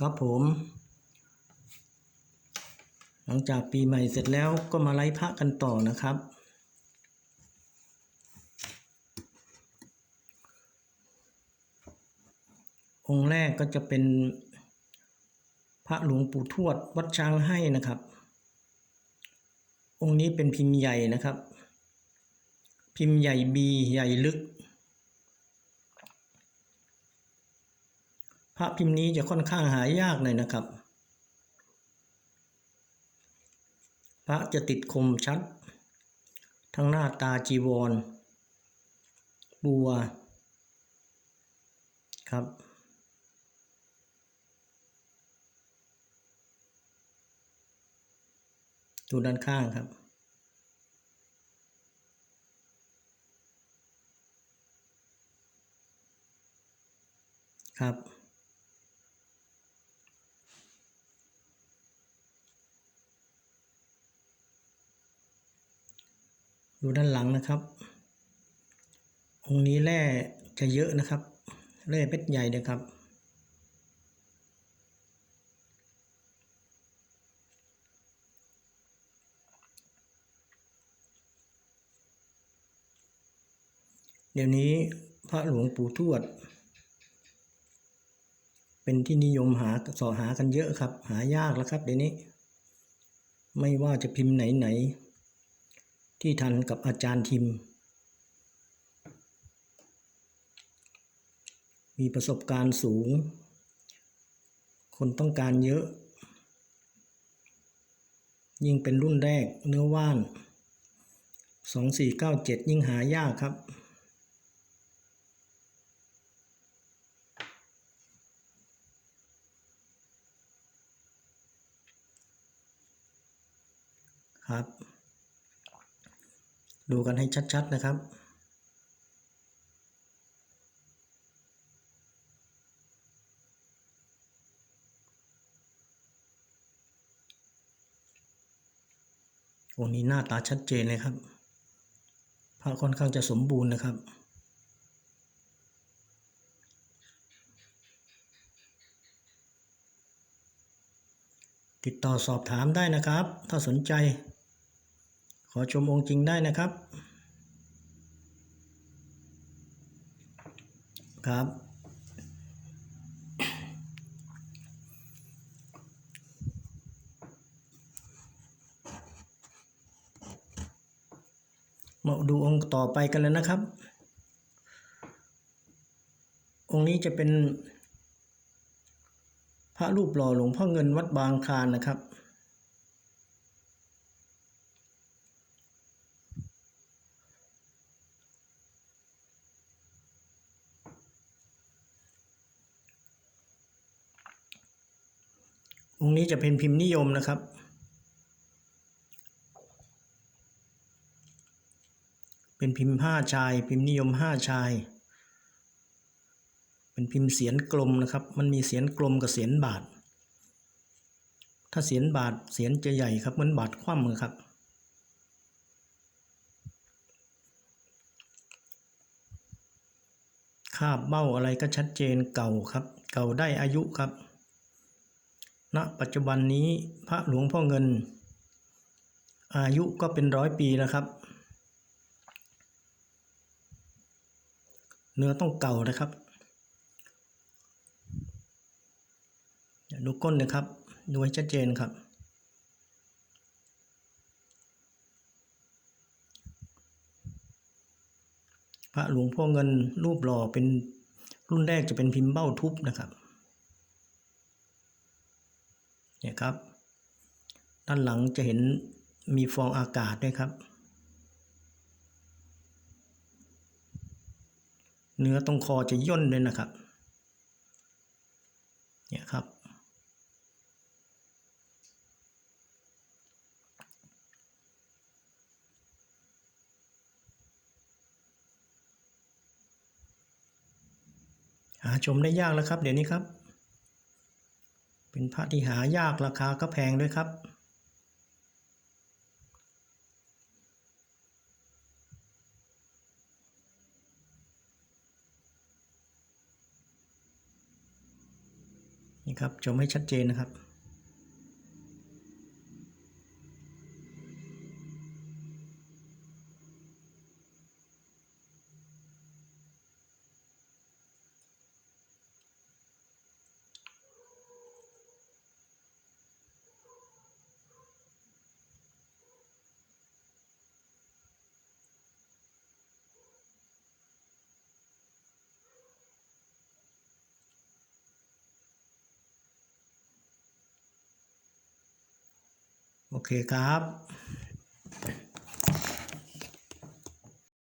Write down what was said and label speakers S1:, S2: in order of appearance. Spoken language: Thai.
S1: ครับผม หลังจากปีใหม่เสร็จแล้วก็มาไล่พระกันต่อนะครับ องค์แรกก็จะเป็นพระหลวงปู่ทวดวัดช้างให้นะครับ องค์นี้เป็นพิมพ์ใหญ่นะครับ พิมพ์ใหญ่บีใหญ่ลึก พระพิมพ์นี้จะค่อนข้างหายากหน่อยนะครับ พระจะติดคมชัด ทั้งหน้าตาจีวร บัว ครับดูด้านข้างครับ ครับ ดูด้านหลังนะครับ องค์นี้แร่จะเยอะนะครับแร่เป็ดใหญ่นะครับ เดี๋ยวนี้พระหลวงปู่ทวด เป็นที่นิยมหาสอหากันเยอะครับ หายากแล้วครับเดี๋ยวนี้ ไม่ว่าจะพิมพ์ไหนๆ ที่ทันกับอาจารย์ทิม มีประสบการณ์สูง คนต้องการเยอะ ยิ่งเป็นรุ่นแรกเนื้อว่าน 2497 ยิ่งหายากครับครับ ดูกันให้ชัดๆนะครับ โอ้นี่หน้าตาชัดเจนเลยครับพระค่อนข้างจะสมบูรณ์นะครับติดต่อสอบถามได้นะครับ ถ้าสนใจ อชมองค์จริงได้นะครับ ครับ มาดูองค์ต่อไปกันเลยนะครับ องค์นี้จะเป็นพระรูปหล่อหลวงพ่อเงินวัดบางคลานนะครับ องค์นี้จะเป็นพิมพ์นิยมนะครับ เป็นพิมพ์ห้าชาย พิมพ์นิยมห้าชาย เป็นพิมพ์เสียนกลมนะครับ มันมีเสียนกลมกับเสียนบาท ถ้าเสียนบาทเสียนจะใหญ่ครับเหมือนบาทคว่ำครับคาบเบ้าอะไรก็ชัดเจนเก่าครับ เก่าได้อายุครับ ณปัจจุบันนี้พระหลวงพ่อเงิน อายุก็เป็นร้อยปีแล้วครับ เนื้อต้องเก่านะครับดูก้นนะครับ ดูให้ชัดเจนครับ พระหลวงพ่อเงินรูปหล่อเป็นรุ่นแรกจะเป็นพิมพ์เบ้าทุบนะครับ เนี่ยครับ ด้านหลังจะเห็นมีฟองอากาศด้วยครับ เนื้อตรงคอจะย่นเลยนะครับ เนี่ยครับ หาชมได้ยากแล้วครับเดี๋ยวนี้ครับ พระที่หายากราคาก็แพงด้วยครับนี่ครับชมให้ชัดเจนนะครับ เคครับ